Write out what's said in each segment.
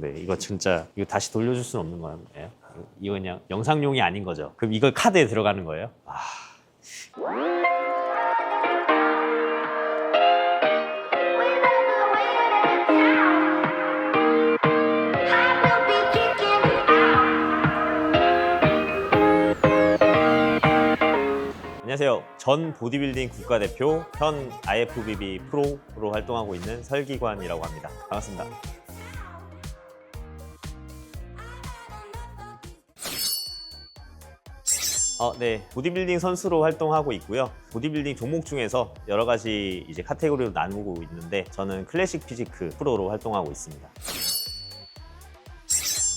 네, 이거 진짜 이거 다시 돌려줄 수는 없는 거예요. 이거 그냥 영상용이 아닌 거죠. 그럼 이걸 카드에 들어가는 거예요? 아, 안녕하세요. 전 보디빌딩 국가대표, 현 IFBB 프로로 활동하고 있는 설기관이라고 합니다. 반갑습니다. 어, 네. 보디빌딩 선수로 활동하고 있고요. 보디빌딩 종목 중에서 여러 가지 이제 카테고리로 나누고 있는데 저는 클래식 피지크 프로로 활동하고 있습니다.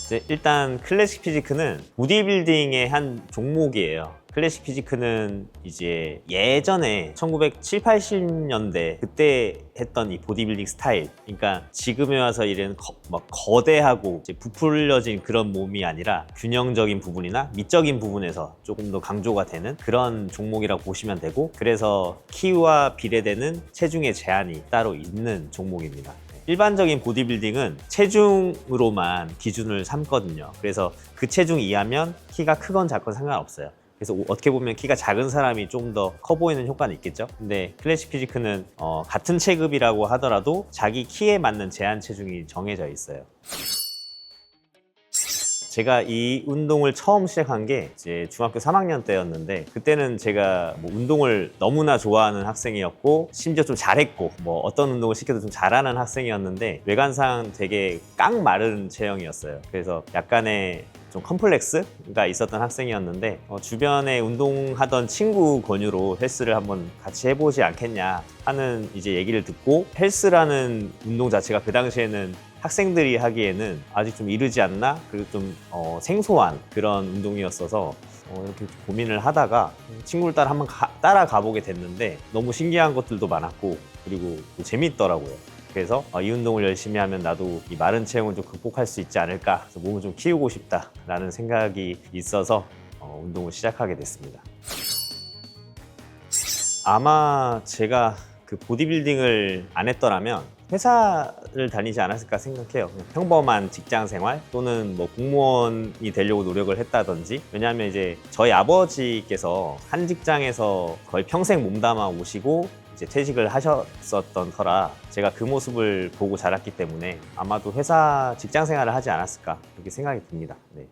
이제 일단 클래식 피지크는 보디빌딩의 한 종목이에요. 클래식 피지크는 이제 예전에 1970, 80년대 그때 했던 이 보디빌딩 스타일. 그러니까 지금에 와서 이런 거, 막 거대하고 부풀려진 그런 몸이 아니라 균형적인 부분이나 미적인 부분에서 조금 더 강조가 되는 그런 종목이라고 보시면 되고 그래서 키와 비례되는 체중의 제한이 따로 있는 종목입니다. 일반적인 보디빌딩은 체중으로만 기준을 삼거든요. 그래서 그 체중 이하면 키가 크건 작건 상관없어요. 그래서 어떻게 보면 키가 작은 사람이 좀 더 커 보이는 효과는 있겠죠. 근데 클래식 피지크는 어, 같은 체급이라고 하더라도 자기 키에 맞는 제한 체중이 정해져 있어요. 제가 이 운동을 처음 시작한 게 이제 중학교 3학년 때였는데 그때는 제가 뭐 운동을 너무나 좋아하는 학생이었고 심지어 좀 잘했고 뭐 어떤 운동을 시켜도 좀 잘하는 학생이었는데 외관상 되게 깡 마른 체형이었어요. 그래서 약간의 좀 컴플렉스가 있었던 학생이었는데 어, 주변에 운동하던 친구 권유로 헬스를 한번 같이 해보지 않겠냐 하는 이제 얘기를 듣고 헬스라는 운동 자체가 그 당시에는 학생들이 하기에는 아직 좀 이르지 않나 그리고 좀 어, 생소한 그런 운동이었어서 어, 이렇게 고민을 하다가 친구를 따라 한번 가- 따라가 보게 됐는데 너무 신기한 것들도 많았고 그리고 또 재밌더라고요. 그래서 어, 이 운동을 열심히 하면 나도 이 마른 체형을 좀 극복할 수 있지 않을까 그래서 몸을 좀 키우고 싶다라는 생각이 있어서 어, 운동을 시작하게 됐습니다. 아마 제가 그 보디빌딩을 안 했더라면 회사를 다니지 않았을까 생각해요. 평범한 직장 생활 또는 뭐 공무원이 되려고 노력을 했다든지. 왜냐하면 이제 저희 아버지께서 한 직장에서 거의 평생 몸담아 오시고 이제 퇴직을 하셨었던 터라 제가 그 모습을 보고 자랐기 때문에 아마도 회사 직장 생활을 하지 않았을까 그렇게 생각이 듭니다. 네.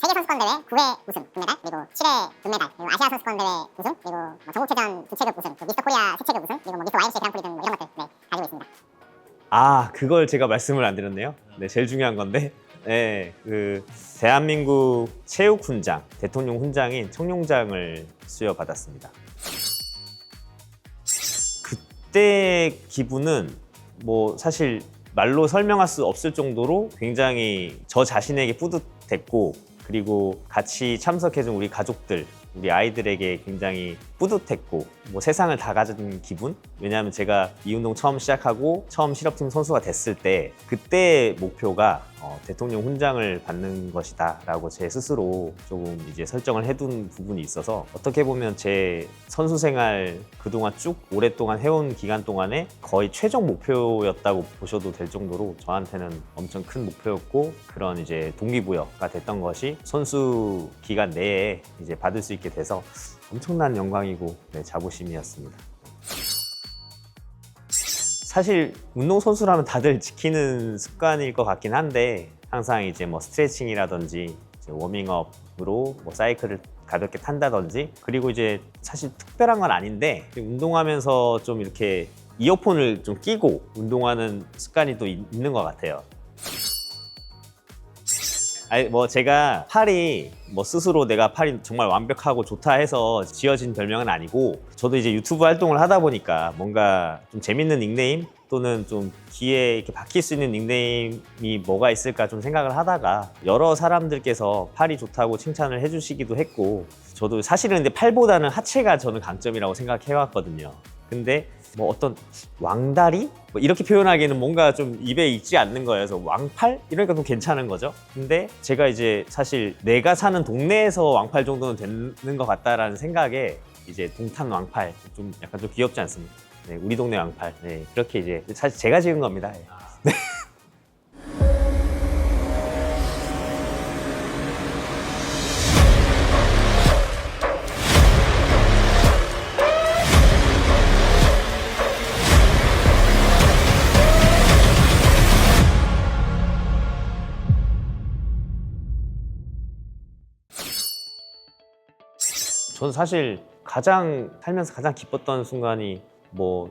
세계 선수권 대회 9회 우승 금메달 그리고 7회 금메달 그리고 아시아 선수권 대회 우승 그리고 뭐 전국체전 두 체급 우승 그리고 미스터 코리아 세 체급 우승 그리고 뭐 미스터 YMCA 그랑프리 등뭐 이런 것들 네, 가지고 있습니다. 아, 그걸 제가 말씀을 안 드렸네요. 네, 제일 중요한 건데. 네, 그 대한민국 체육 훈장, 대통령 훈장인 청룡장을 수여받았습니다. 그때 기분은 뭐 사실 말로 설명할 수 없을 정도로 굉장히 저 자신에게 뿌듯했고 그리고 같이 참석해준 우리 가족들 우리 아이들에게 굉장히 뿌듯했고 뭐 세상을 다 가진 기분? 왜냐하면 제가 이 운동 처음 시작하고 처음 실업팀 선수가 됐을 때 그때 목표가 어, 대통령 훈장을 받는 것이다라고 제 스스로 조금 이제 설정을 해둔 부분이 있어서 어떻게 보면 제 선수 생활 그동안 쭉 오랫동안 해온 기간 동안에 거의 최종 목표였다고 보셔도 될 정도로 저한테는 엄청 큰 목표였고 그런 이제 동기부여가 됐던 것이 선수 기간 내에 이제 받을 수 있게 돼서 엄청난 영광이고 네, 자부심이었습니다. 사실 운동선수라면 다들 지키는 습관일 것 같긴 한데 항상 이제 뭐 스트레칭이라든지 워밍업으로 뭐 사이클을 가볍게 탄다든지 그리고 이제 사실 특별한 건 아닌데 운동하면서 좀 이렇게 이어폰을 좀 끼고 운동하는 습관이 또 있- 있는 것 같아요. 아니 뭐 제가 팔이 뭐 스스로 내가 팔이 정말 완벽하고 좋다 해서 지어진 별명은 아니고 저도 이제 유튜브 활동을 하다 보니까 뭔가 좀 재밌는 닉네임 또는 좀 귀에 이렇게 박힐 수 있는 닉네임이 뭐가 있을까 좀 생각을 하다가 여러 사람들께서 팔이 좋다고 칭찬을 해주시기도 했고 저도 사실은 근데 팔보다는 하체가 저는 강점이라고 생각해 왔거든요. 근데 뭐 어떤 왕다리 뭐 이렇게 표현하기에는 뭔가 좀 입에 익지 않는 거예요. 그래서 왕팔 이러니까 좀 괜찮은 거죠. 근데 제가 이제 사실 내가 사는 동네에서 왕팔 정도는 되는 것 같다라는 생각에 이제 동탄 왕팔 좀 약간 좀 귀엽지 않습니까? 네, 우리 동네 왕팔. 네, 그렇게 이제 사실 제가 지은 겁니다. 예. 저는 사실 가장 살면서 가장 기뻤던 순간이 뭐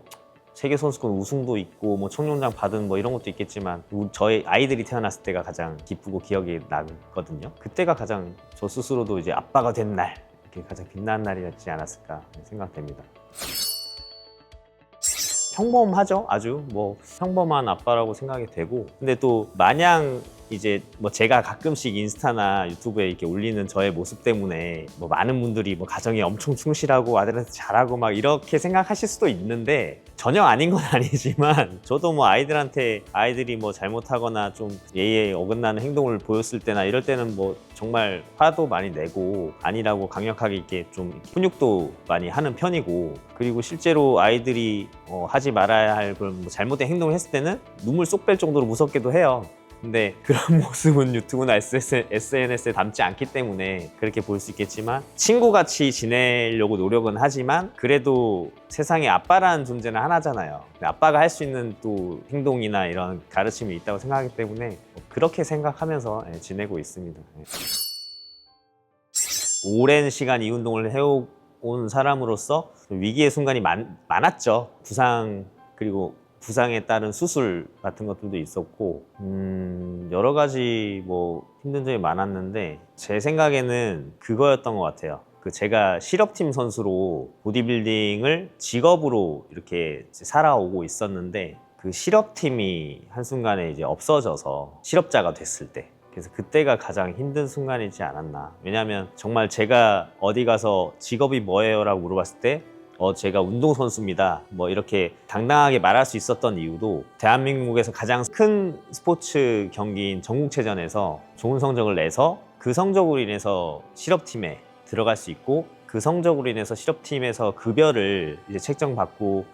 세계 선수권 우승도 있고 뭐 청룡장 받은 뭐 이런 것도 있겠지만 우- 저의 아이들이 태어났을 때가 가장 기쁘고 기억이 나거든요. 그때가 가장 저 스스로도 이제 아빠가 된 날, 이렇게 가장 빛나는 날이었지 않았을까 생각됩니다. 평범하죠. 아주 뭐 평범한 아빠라고 생각이 되고 근데 또 마냥 이제 뭐 제가 가끔씩 인스타나 유튜브에 이렇게 올리는 저의 모습 때문에 뭐 많은 분들이 뭐 가정에 엄청 충실하고 아들한테 잘하고 막 이렇게 생각하실 수도 있는데 전혀 아닌 건 아니지만 저도 뭐 아이들한테 아이들이 뭐 잘못하거나 좀 예의에 어긋나는 행동을 보였을 때나 이럴 때는 뭐 정말 화도 많이 내고 아니라고 강력하게 이렇게 좀 훈육도 많이 하는 편이고 그리고 실제로 아이들이 어, 하지 말아야 할 그런 뭐 잘못된 행동을 했을 때는 눈물 쏙 뺄 정도로 무섭기도 해요. 근데 그런 모습은 유튜브나 SNS에 담지 않기 때문에 그렇게 볼 수 있겠지만 친구같이 지내려고 노력은 하지만 그래도 세상에 아빠라는 존재는 하나잖아요. 아빠가 할 수 있는 또 행동이나 이런 가르침이 있다고 생각하기 때문에 뭐 그렇게 생각하면서 예, 지내고 있습니다. 예. 오랜 시간 이 운동을 해온 사람으로서 위기의 순간이 많, 많았죠. 부상 그리고 부상에 따른 수술 같은 것들도 있었고 음, 여러 가지 뭐 힘든 점이 많았는데 제 생각에는 그거였던 것 같아요. 그 제가 실업팀 선수로 보디빌딩을 직업으로 이렇게 살아오고 있었는데 그 실업팀이 한순간에 이제 없어져서 실업자가 됐을 때 그래서 그때가 가장 힘든 순간이지 않았나. 왜냐하면 정말 제가 어디 가서 직업이 뭐예요 라고 물어봤을 때 어, 제가 운동선수입니다. 뭐 이렇게 당당하게 말할 수 있었던 이유도 대한민국에서 가장 큰 스포츠 경기인 전국체전에서 좋은 성적을 내서 그 성적으로 인해서 실업팀에 들어갈 수 있고 그 성적으로 인해서 실업팀에서 급여를 이제 책정받고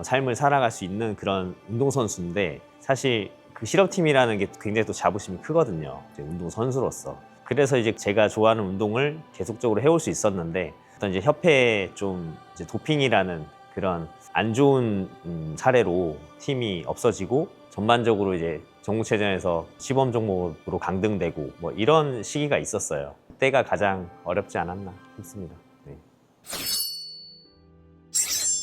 삶을 살아갈 수 있는 그런 운동선수인데 사실 그 실업팀이라는 게 굉장히 또 자부심이 크거든요. 운동선수로서. 그래서 이제 제가 좋아하는 운동을 계속적으로 해올 수 있었는데 어떤 이제 협회에 좀 이제 도핑이라는 그런 안 좋은 음, 사례로 팀이 없어지고 전반적으로 이제 전국체전에서 시범 종목으로 강등되고 뭐 이런 시기가 있었어요. 때가 가장 어렵지 않았나 싶습니다. 네.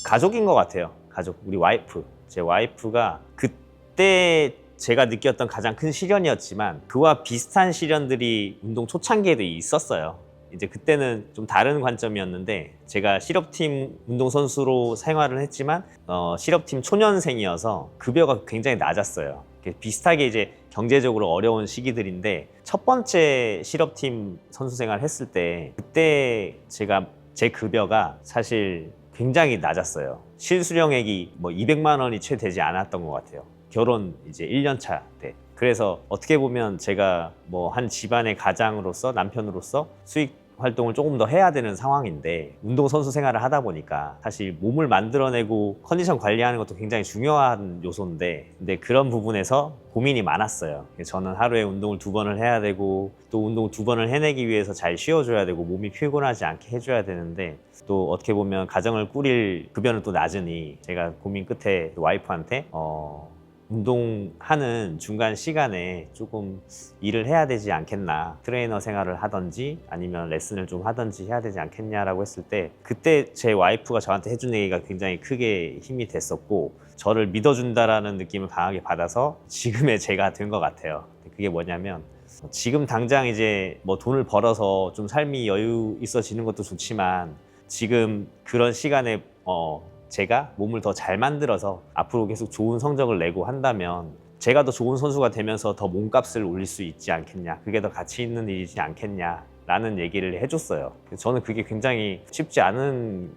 가족인 것 같아요. 가족, 우리 와이프. 제 와이프가 그때 제가 느꼈던 가장 큰 시련이었지만 그와 비슷한 시련들이 운동 초창기에도 있었어요. 이제 그때는 좀 다른 관점이었는데 제가 실업팀 운동 선수로 생활을 했지만 어, 실업팀 초년생이어서 급여가 굉장히 낮았어요. 비슷하게 이제 경제적으로 어려운 시기들인데 첫 번째 실업팀 선수 생활 했을 때 그때 제가 제 급여가 사실 굉장히 낮았어요. 실수령액이 뭐 200만 원이 채 되지 않았던 것 같아요. 결혼 이제 1년 차 때. 그래서 어떻게 보면 제가 뭐 한 집안의 가장으로서 남편으로서 수익 활동을 조금 더 해야 되는 상황인데 운동 선수 생활을 하다 보니까 사실 몸을 만들어내고 컨디션 관리하는 것도 굉장히 중요한 요소인데 근데 그런 부분에서 고민이 많았어요. 저는 하루에 운동을 두 번을 해야 되고 또 운동을 두 번을 해내기 위해서 잘 쉬어줘야 되고 몸이 피곤하지 않게 해줘야 되는데 또 어떻게 보면 가정을 꾸릴 급여는 또 낮으니 제가 고민 끝에 와이프한테 어 운동하는 중간 시간에 조금 일을 해야 되지 않겠나 트레이너 생활을 하든지 아니면 레슨을 좀 하든지 해야 되지 않겠냐라고 했을 때 그때 제 와이프가 저한테 해준 얘기가 굉장히 크게 힘이 됐었고 저를 믿어준다라는 느낌을 강하게 받아서 지금의 제가 된 것 같아요. 그게 뭐냐면 지금 당장 이제 뭐 돈을 벌어서 좀 삶이 여유 있어지는 것도 좋지만 지금 그런 시간에 어 제가 몸을 더 잘 만들어서 앞으로 계속 좋은 성적을 내고 한다면 제가 더 좋은 선수가 되면서 더 몸값을 올릴 수 있지 않겠냐 그게 더 가치 있는 일이지 않겠냐 라는 얘기를 해줬어요. 저는 그게 굉장히 쉽지 않은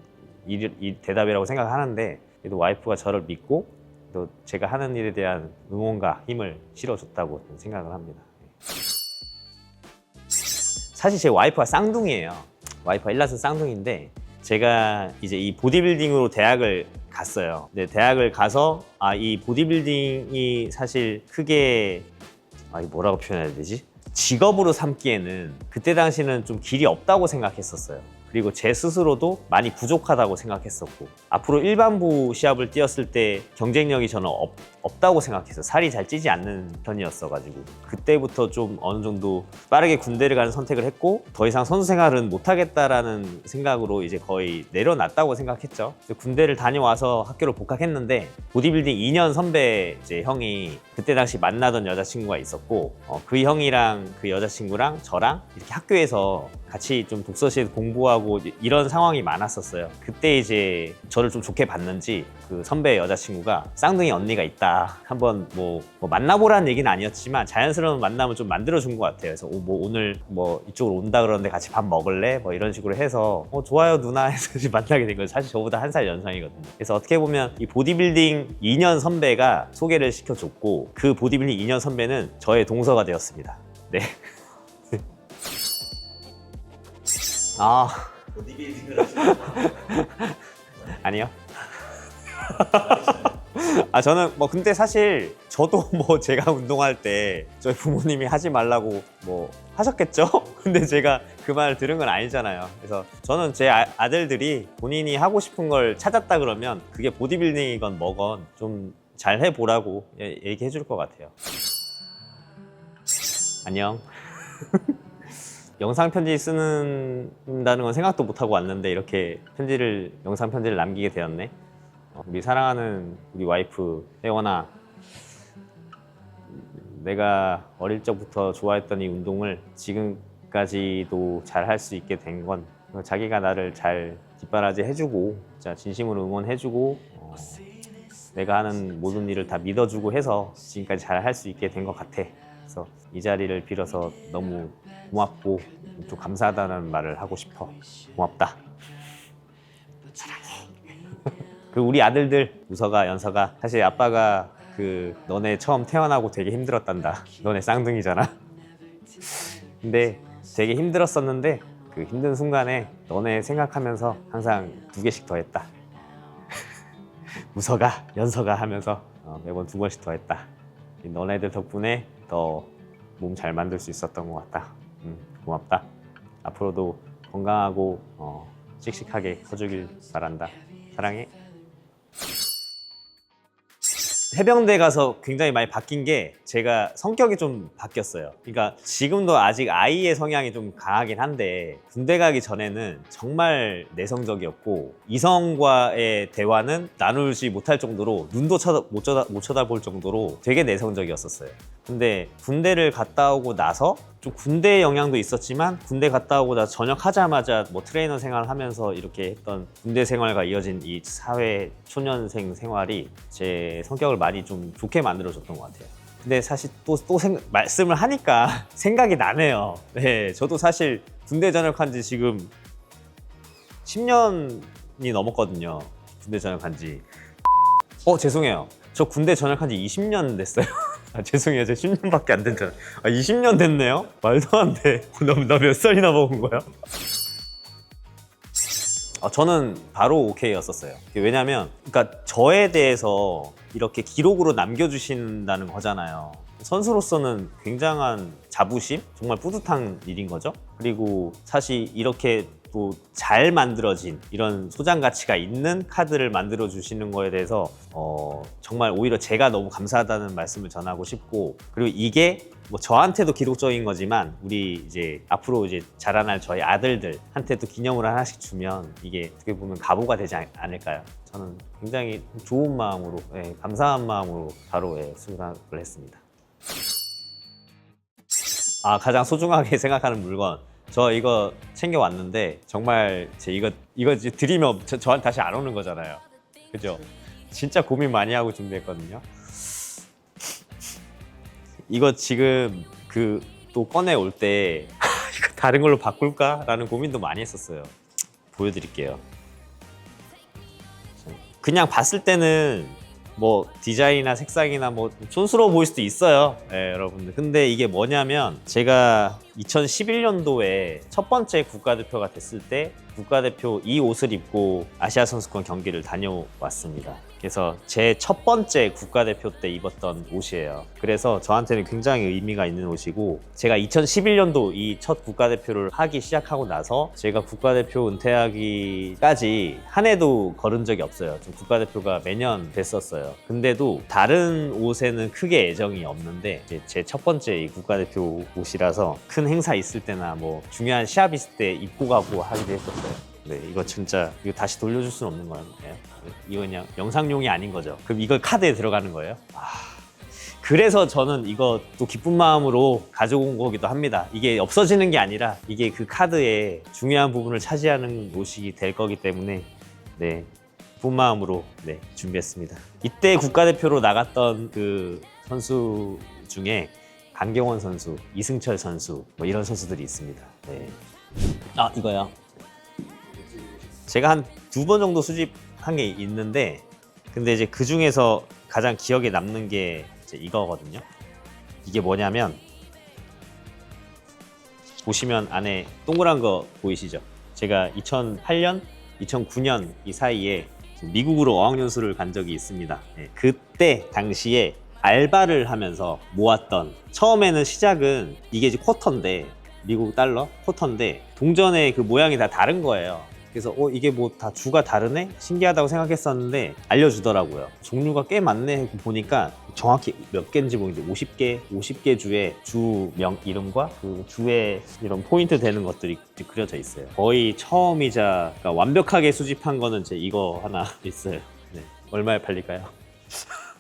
일, 이 대답이라고 생각하는데 그래도 와이프가 저를 믿고 또 제가 하는 일에 대한 응원과 힘을 실어줬다고 생각을 합니다. 사실 제 와이프가 쌍둥이에요. 와이프가 일라스 쌍둥이인데 제가 이제 이 보디빌딩으로 대학을 갔어요. 근데 대학을 가서 아 이 보디빌딩이 사실 크게 아 이 뭐라고 표현해야 되지? 직업으로 삼기에는 그때 당시는 좀 길이 없다고 생각했었어요. 그리고 제 스스로도 많이 부족하다고 생각했었고 앞으로 일반부 시합을 뛰었을 때 경쟁력이 저는 없, 없다고 생각해서 살이 잘 찌지 않는 편이었어가지고 그때부터 좀 어느 정도 빠르게 군대를 가는 선택을 했고 더 이상 선수 생활은 못하겠다라는 생각으로 이제 거의 내려놨다고 생각했죠. 군대를 다녀와서 학교를 복학했는데 보디빌딩 2년 선배 이제 형이 그때 당시 만나던 여자친구가 있었고 어, 그 형이랑 그 여자친구랑 저랑 이렇게 학교에서 같이 좀 독서실 공부하고 이제 이런 상황이 많았었어요. 그때 이제 저를 좀 좋게 봤는지 그 선배 여자친구가 쌍둥이 언니가 있다. 한번 뭐, 뭐 만나보라는 얘기는 아니었지만 자연스러운 만남을 좀 만들어준 것 같아요. 그래서 오, 뭐 오늘 뭐 이쪽으로 온다 그러는데 같이 밥 먹을래? 뭐 이런 식으로 해서 어 좋아요 누나 해서 만나게 된 거예요. 사실 저보다 한 살 연상이거든요. 그래서 어떻게 보면 이 보디빌딩 2년 선배가 소개를 시켜줬고 그 보디빌딩 2년 선배는 저의 동서가 되었습니다. 네. 아 아니요. 아 저는 뭐 근데 사실 저도 뭐 제가 운동할 때 저희 부모님이 하지 말라고 뭐 하셨겠죠? 근데 제가 그 말을 들은 건 아니잖아요. 그래서 저는 제 아, 아들들이 본인이 하고 싶은 걸 찾았다 그러면 그게 보디빌딩이건 뭐건 좀 잘 해보라고 예- 얘기해 줄 것 같아요. 안녕. 영상 편지 쓰는다는 건 생각도 못 하고 왔는데 이렇게 편지를 영상 편지를 남기게 되었네. 어, 우리 사랑하는 우리 와이프 혜원아, 내가 어릴 적부터 좋아했던 이 운동을 지금까지도 잘 할 수 있게 된 건 자기가 나를 잘 뒷바라지 해주고 진짜 진심으로 응원해주고 어, 내가 하는 모든 일을 다 믿어주고 해서 지금까지 잘 할 수 있게 된 것 같아. 그래서 이 자리를 빌어서 너무 고맙고 좀 감사하다는 말을 하고 싶어. 고맙다. 그 우리 아들들 우서가 연서가 사실 아빠가 그 너네 처음 태어나고 되게 힘들었단다. 너네 쌍둥이잖아. 근데 되게 힘들었었는데 그 힘든 순간에 너네 생각하면서 항상 두 개씩 더 했다. 우서가 연서가 하면서 어, 매번 두 번씩 더 했다. 이 너네들 덕분에 더 몸 잘 만들 수 있었던 것 같다. 음, 고맙다. 앞으로도 건강하고 어, 씩씩하게 커주길 바란다. 사랑해. 해병대 가서 굉장히 많이 바뀐 게 제가 성격이 좀 바뀌었어요. 그러니까 지금도 아직 아이의 성향이 좀 강하긴 한데 군대 가기 전에는 정말 내성적이었고 이성과의 대화는 나누지 못할 정도로 눈도 쳐다, 못, 쳐다, 못 쳐다볼 정도로 되게 내성적이었었어요. 근데 군대를 갔다 오고 나서 좀 군대 영향도 있었지만 군대 갔다 오고 나서 전역하자마자 뭐 트레이너 생활을 하면서 이렇게 했던 군대 생활과 이어진 이 사회 초년생 생활이 제 성격을 많이 좀 좋게 만들어줬던 것 같아요. 근데 사실 또, 또 생- 말씀을 하니까 생각이 나네요. 네, 저도 사실 군대 전역한 지 지금 10년이 넘었거든요. 군대 전역한 지. 어, 죄송해요. 저 군대 전역한 지 20년 됐어요. 아, 죄송해요. 저 10년밖에 안 됐잖아요. 아, 20년 됐네요? 말도 안 돼. 나몇 살이나 먹은 거야? 아, 저는 바로 오케이였었어요. 왜냐면, 그러니까 저에 대해서 이렇게 기록으로 남겨주신다는 거잖아요. 선수로서는 굉장한 자부심, 정말 뿌듯한 일인 거죠. 그리고 사실 이렇게 또 잘 만들어진 이런 소장 가치가 있는 카드를 만들어 주시는 거에 대해서 어, 정말 오히려 제가 너무 감사하다는 말씀을 전하고 싶고 그리고 이게 뭐 저한테도 기록적인 거지만 우리 이제 앞으로 이제 자라날 저희 아들들한테도 기념으로 하나씩 주면 이게 어떻게 보면 가보가 되지 않- 않을까요? 저는 굉장히 좋은 마음으로 예, 감사한 마음으로 바로 예, 수락을 했습니다. 아 가장 소중하게 생각하는 물건. 저 이거 챙겨 왔는데 정말 제 이거 이거 이제 드리면 저, 저한테 다시 안 오는 거잖아요. 그죠? 진짜 고민 많이 하고 준비했거든요. 이거 지금 그 또 꺼내 올때 이거 다른 걸로 바꿀까 라는 고민도 많이 했었어요. 보여드릴게요. 그냥 봤을 때는 뭐 디자인이나 색상이나 뭐 촌스러워 보일 수도 있어요. 예, 여러분들. 근데 이게 뭐냐면 제가 2011년도에 첫 번째 국가대표가 됐을 때 국가대표 이 옷을 입고 아시아 선수권 경기를 다녀왔습니다. 그래서 제 첫 번째 국가대표 때 입었던 옷이에요. 그래서 저한테는 굉장히 의미가 있는 옷이고 제가 2011년도 이 첫 국가대표를 하기 시작하고 나서 제가 국가대표 은퇴하기까지 한 해도 걸은 적이 없어요. 좀 국가대표가 매년 됐었어요. 근데도 다른 옷에는 크게 애정이 없는데 제 첫 번째 이 국가대표 옷이라서 큰 행사 있을 때나 뭐 중요한 시합 있을 때 입고 가고 하기도 했었어요. 네, 이거 진짜 이거 다시 돌려줄 수는 없는 거예요. 이거 그냥 영상용이 아닌 거죠. 그럼 이걸 카드에 들어가는 거예요? 아, 그래서 저는 이것도 기쁜 마음으로 가지고 온 거기도 합니다. 이게 없어지는 게 아니라 이게 그 카드의 중요한 부분을 차지하는 옷이 될 거기 때문에 네, 기쁜 마음으로 네, 준비했습니다. 이때 국가대표로 나갔던 그 선수 중에 강경원 선수, 이승철 선수 뭐 이런 선수들이 있습니다. 네. 아 이거요. 제가 한 두 번 정도 수집 한 게 있는데 근데 이제 그 중에서 가장 기억에 남는 게 이제 이거거든요. 이게 뭐냐면 보시면 안에 동그란 거 보이시죠? 제가 2008년, 2009년 이 사이에 미국으로 어학연수를 간 적이 있습니다. 네, 그때 당시에 알바를 하면서 모았던 처음에는 시작은 이게 이제 쿼터인데 미국 달러 쿼터인데 동전의 그 모양이 다 다른 거예요. 그래서 어 이게 뭐 다 주가 다르네 신기하다고 생각했었는데 알려주더라고요 종류가 꽤 많네 하고 보니까 정확히 몇 개인지 모르겠는데 50개 50개 주에 주명 이름과 그 주에 이런 포인트 되는 것들이 그려져 있어요 거의 처음이자 그러니까 완벽하게 수집한 거는 제 이거 하나 있어요 네. 얼마에 팔릴까요?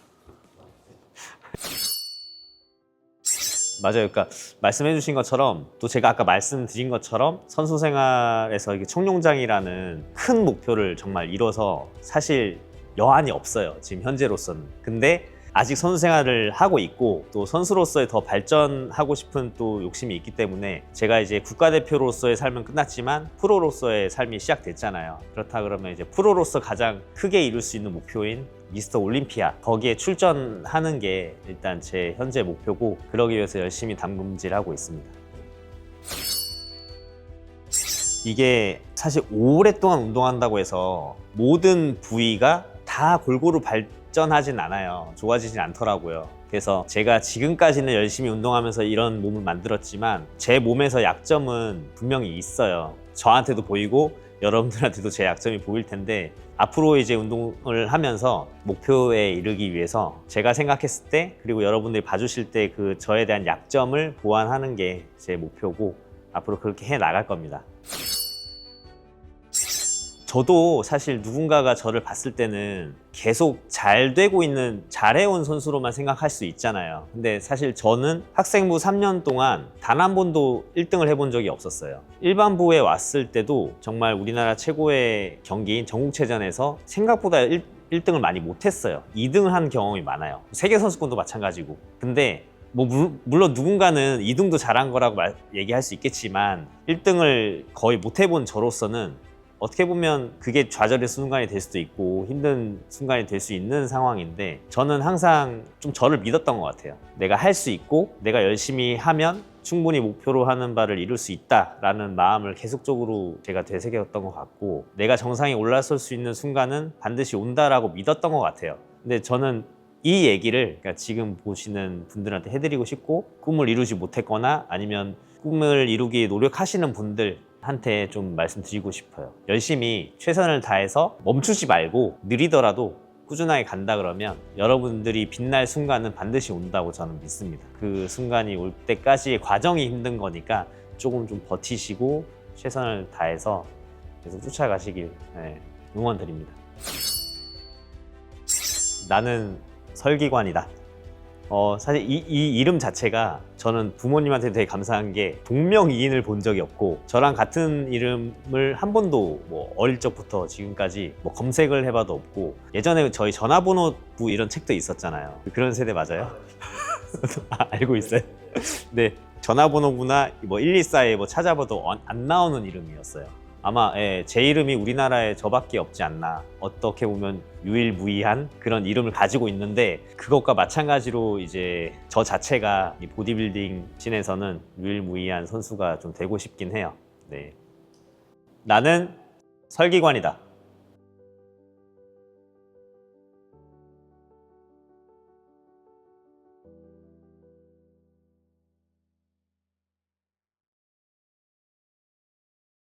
맞아요. 그러니까 말씀해 주신 것처럼 또 제가 아까 말씀드린 것처럼 선수 생활에서 이게 청룡장이라는 큰 목표를 정말 이뤄서 사실 여한이 없어요. 지금 현재로서는. 근데 아직 선수 생활을 하고 있고 또 선수로서의 더 발전하고 싶은 또 욕심이 있기 때문에 제가 이제 국가대표로서의 삶은 끝났지만 프로로서의 삶이 시작됐잖아요. 그렇다 그러면 이제 프로로서 가장 크게 이룰 수 있는 목표인 미스터 올림피아 거기에 출전하는 게 일단 제 현재 목표고 그러기 위해서 열심히 담금질하고 있습니다. 이게 사실 오랫동안 운동한다고 해서 모든 부위가 다 골고루 발 전하진 않아요. 좋아지진 않더라고요. 그래서 제가 지금까지는 열심히 운동하면서 이런 몸을 만들었지만 제 몸에서 약점은 분명히 있어요. 저한테도 보이고 여러분들한테도 제 약점이 보일 텐데 앞으로 이제 운동을 하면서 목표에 이르기 위해서 제가 생각했을 때 그리고 여러분들이 봐주실 때 그 저에 대한 약점을 보완하는 게 제 목표고 앞으로 그렇게 해 나갈 겁니다. 저도 사실 누군가가 저를 봤을 때는 계속 잘 되고 있는 잘해온 선수로만 생각할 수 있잖아요. 근데 사실 저는 학생부 3년 동안 단 한 번도 1등을 해본 적이 없었어요. 일반부에 왔을 때도 정말 우리나라 최고의 경기인 전국체전에서 생각보다 1, 1등을 많이 못했어요. 2등을 한 경험이 많아요. 세계선수권도 마찬가지고. 근데 뭐 물- 물론 누군가는 2등도 잘한 거라고 말- 얘기할 수 있겠지만 1등을 거의 못 해본 저로서는 어떻게 보면 그게 좌절의 순간이 될 수도 있고 힘든 순간이 될 수 있는 상황인데 저는 항상 좀 저를 믿었던 것 같아요. 내가 할 수 있고 내가 열심히 하면 충분히 목표로 하는 바를 이룰 수 있다라는 마음을 계속적으로 제가 되새겼던 것 같고 내가 정상에 올라설 수 있는 순간은 반드시 온다라고 믿었던 것 같아요. 근데 저는 이 얘기를 그러니까 지금 보시는 분들한테 해드리고 싶고 꿈을 이루지 못했거나 아니면 꿈을 이루기 노력하시는 분들 한테 좀 말씀드리고 싶어요. 열심히 최선을 다해서 멈추지 말고 느리더라도 꾸준하게 간다 그러면 여러분들이 빛날 순간은 반드시 온다고 저는 믿습니다. 그 순간이 올 때까지의 과정이 힘든 거니까 조금 좀 버티시고 최선을 다해서 계속 쫓아가시길 네, 응원드립니다. 나는 설기관이다. 어, 사실 이, 이 이름 자체가 저는 부모님한테 되게 감사한 게 동명이인을 본 적이 없고 저랑 같은 이름을 한 번도 뭐 어릴 적부터 지금까지 뭐 검색을 해봐도 없고 예전에 저희 전화번호부 이런 책도 있었잖아요. 그런 세대 맞아요? 아, 알고 있어요? 네. 전화번호부나 뭐 124에 뭐 찾아봐도 안- 안 나오는 이름이었어요. 아마 예, 제 이름이 우리나라에 저밖에 없지 않나 어떻게 보면 유일무이한 그런 이름을 가지고 있는데 그것과 마찬가지로 이제 저 자체가 이 보디빌딩 씬에서는 유일무이한 선수가 좀 되고 싶긴 해요. 네. 나는 설기관이다.